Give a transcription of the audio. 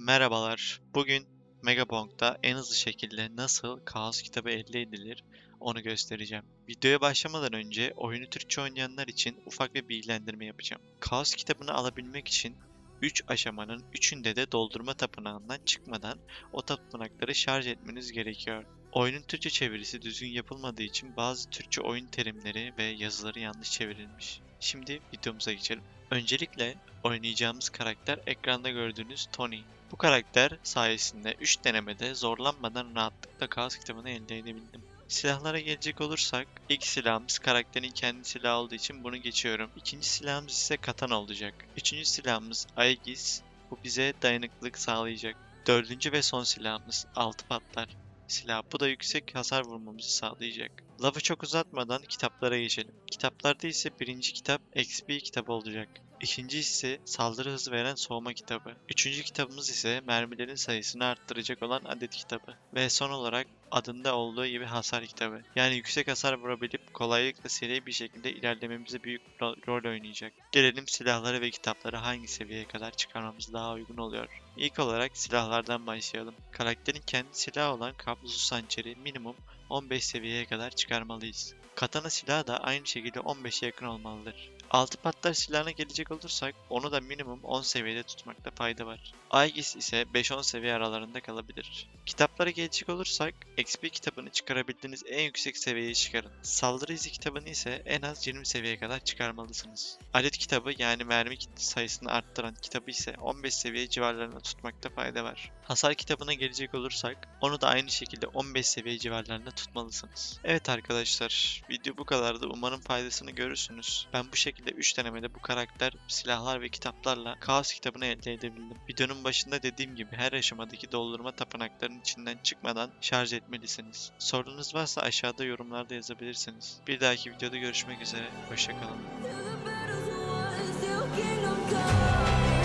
Merhabalar. Bugün Megabonk'ta en hızlı şekilde nasıl Kaos kitabı elde edilir onu göstereceğim. Videoya başlamadan önce oyunu Türkçe oynayanlar için ufak bir bilgilendirme yapacağım. Kaos kitabını alabilmek için 3 aşamanın 3'ünde de doldurma tapınağından çıkmadan o tapınakları şarj etmeniz gerekiyor. Oyunun Türkçe çevirisi düzgün yapılmadığı için bazı Türkçe oyun terimleri ve yazıları yanlış çevrilmiş. Şimdi videomuza geçelim. Öncelikle oynayacağımız karakter ekranda gördüğünüz Tony. Bu karakter sayesinde 3 denemede zorlanmadan rahatlıkla kaos kitabını elde edebildim. Silahlara gelecek olursak ilk silahımız karakterin kendi silahı olduğu için bunu geçiyorum. İkinci silahımız ise katana olacak. Üçüncü silahımız Aegis. Bu bize dayanıklılık sağlayacak. Dördüncü ve son silahımız altı patlar silah. Bu da yüksek hasar vurmamızı sağlayacak. Lafı çok uzatmadan kitaplara geçelim. Kitaplarda ise birinci kitap XP kitabı olacak. İkinci ise saldırı hızı veren soğuma kitabı. Üçüncü kitabımız ise mermilerin sayısını arttıracak olan adet kitabı. Ve son olarak adında olduğu gibi hasar kitabı. Yani yüksek hasar vurabilip kolaylıkla seri bir şekilde ilerlememize büyük ro- rol oynayacak. Gelelim silahları ve kitapları hangi seviyeye kadar çıkarmamız daha uygun oluyor. İlk olarak silahlardan başlayalım. Karakterin kendi silahı olan kablosuz hançeri minimum 15 seviyeye kadar çıkarmalıyız. Katana silahı da aynı şekilde 15'e yakın olmalıdır. Altı patlar silahına gelecek olursak onu da minimum 10 seviyede tutmakta fayda var. Aegis ise 5-10 seviye aralarında kalabilir. Kitaplara gelecek olursak XP kitabını çıkarabildiğiniz en yüksek seviyeye çıkarın. Saldırı izi kitabını ise en az 20 seviyeye kadar çıkarmalısınız. Adet kitabı yani mermi sayısını arttıran kitabı ise 15 seviye civarlarında tutmakta fayda var. Hasar kitabına gelecek olursak onu da aynı şekilde 15 seviye civarlarında tutmalısınız. Evet arkadaşlar video bu kadardı. Umarım faydasını görürsünüz. Ben bu şekilde 3 denemede bu karakter, silahlar ve kitaplarla Kaos kitabını elde edebildim. Videonun başında dediğim gibi her aşamadaki doldurma tapınaklarının içinden çıkmadan şarj etmelisiniz. Sorunuz varsa aşağıda yorumlarda yazabilirsiniz. Bir dahaki videoda görüşmek üzere. Hoşçakalın.